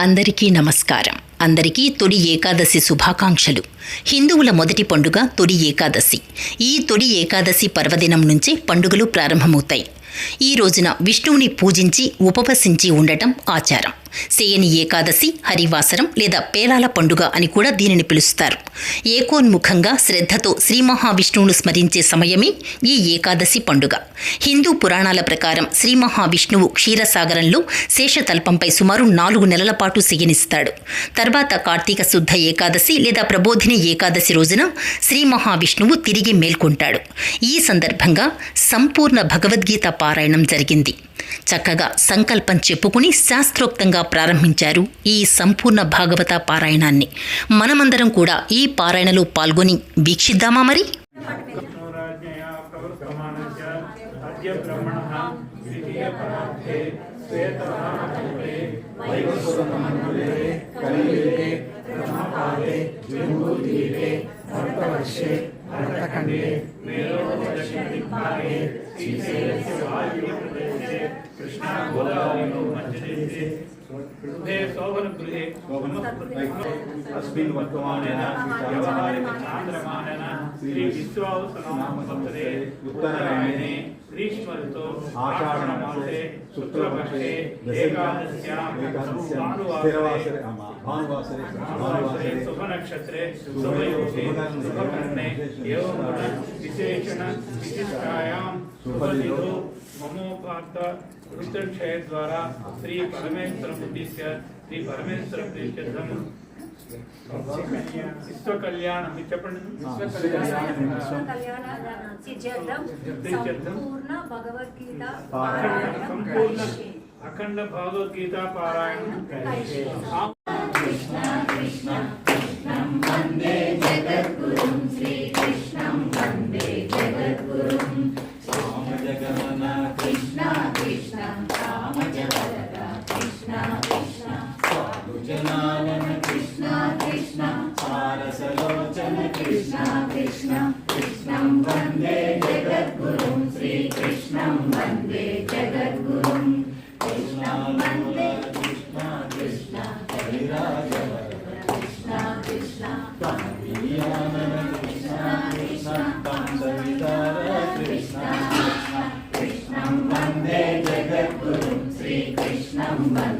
అందరికీ నమస్కారం. అందరికీ తొలి ఏకాదశి శుభాకాంక్షలు. హిందువుల మొదటి పండుగ తొలి ఏకాదశి. ఈ తొలి ఏకాదశి పర్వదినం నుంచే పండుగలు ప్రారంభమవుతాయి. ఈ రోజున విష్ణువుని పూజించి ఉపవసించి ఉండటం ఆచారం. సేయని ఏకాదశి హరివాసరం లేదా పేలాల పండుగ అని కూడా దీనిని పిలుస్తారు. ఏకోన్ముఖంగా శ్రద్ధతో శ్రీ మహావిష్ణువును స్మరించే సమయమే ఈ ఏకాదశి పండుగ. హిందూ పురాణాల ప్రకారం శ్రీ మహావిష్ణువు క్షీరసాగరంలో శేషతల్పంపై సుమారు నాలుగు నెలల పాటు శయనిస్తాడు తర్వాత కార్తీక శుద్ధ ఏకాదశి లేదా ప్రబోధిని ఏకాదశి రోజున శ్రీ మహావిష్ణువు తిరిగి మేల్కొంటాడు. ఈ సందర్భంగా సంపూర్ణ భగవద్గీత పారాయణం జరిగింది. చక్కగా సంకల్పం చెప్పుకుని శాస్త్రోక్తంగా ప్రారంభించారు ఈ సంపూర్ణ భాగవత పారాయణాన్ని. మనమందరం కూడా ఈ పారాయణలో పాల్గొని వీక్షిద్దామా మరి? प्रवर्तमानस्य अद्य ब्रह्मणः द्वितीयपरार्थे श्वेतवाहनकल्पे वैवस्वतमण्डले कलियुगे प्रथमपादे जम्बूद्वीपे भरतवर्षे भरतखण्डे मेरोदक्षिणदिग्भागे श्रीशैलस्य वायुव्यप्रदेशे कृष्णागोदावरीयो मध्यदेशे गृहे शोभनगृहे अस्मिन् वर्तमानेन व्यवहारिकचान्द्रमानेन श्रीविश्वावसनामसप्तदे उत्तरायणे ग्रीष्मऋतौ आषाढमासे शुक्लपक्षे एकादश्यां स्थिरवासरे आमा, भानुवासरे भानुवासरे भानुवासरे शुभनक्षत्रे शुभयोगे शुभकर्णे एवं गुण विशेषण विशिष्टायां शुभदिनो ममोपार्थ रुद्रक्षय द्वारा श्री परमेश्वर उद्दिश्य श्री परमेश्वर విశ్వ కళ్యాణం చెప్పండి. విశ్వ కళ్యాణం సంపూర్ణ భగవద్గీత సంపూర్ణ అఖండ భగవద్గీత పారాయణం. number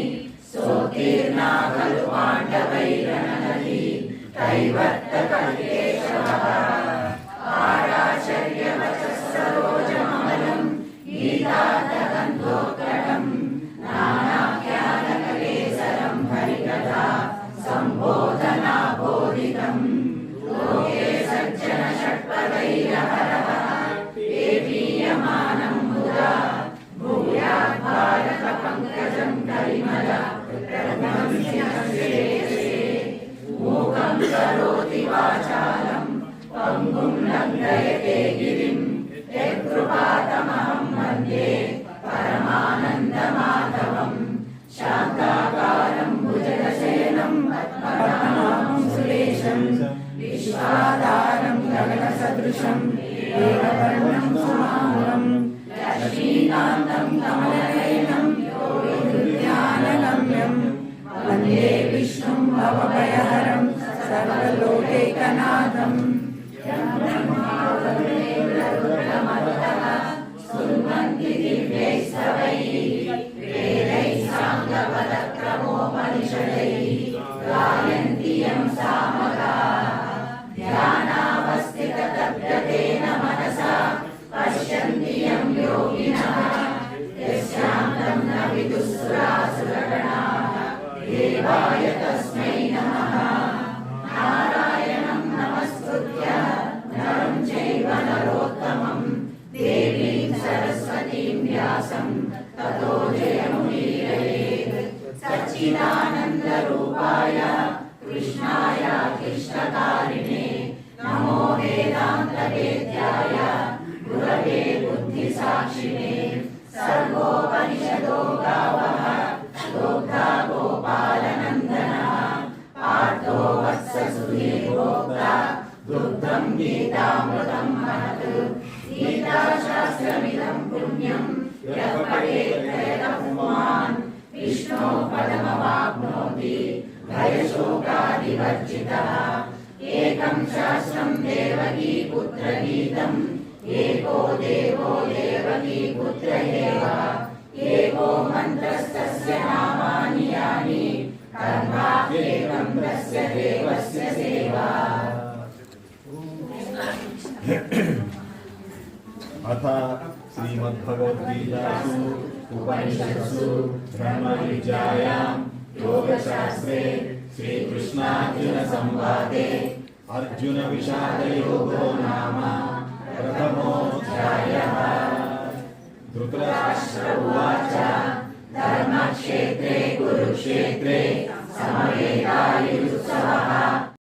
సోకీర్ణా పాండవైరణనది కైవర్త కల్కేశవ ఆరాచర్యవచ సరోజమలం గీతార్థగంధోకటం నానాఖ్యానకలేసరం హరికథా సంబోధనా బోధితం లోకే సజ్జన షట్పదైరహరః ఏపీయమానం వర్షం ఏకవర్ణం సుమాంగం లక్ష్మీకాంతం కమలనయనం జ్ఞానగమ్యం వందే బ్రహ్మా सच्चिदानन्दरूपाय कृष्णाय कृष्णकारिणे नमो वेदान्तवेद्याय गुरवे बुद्धिसाक्षिणे भयशोकादिवर्जितः एकं शास्त्रं देवकी पुत्रगीतम् एको देवो देवकी पुत्र एव एको मन्त्रस्तस्य नामानि यानि कर्माह्येकं तस्य देवस्य सेवा। अथ श्रीमद्भगवद्गीतासु, उपनिषत्सु, ब्रह्मविद्यायां, योगशास्त्रे श्रीकृष्णार्जुन संवादे अर्जुन विषादयोगो नाम प्रथमोऽध्यायः। धृतराष्ट्र उवाच धर्मक्षेत्रे कुरुक्षेत्रे समवेदायुत्सवः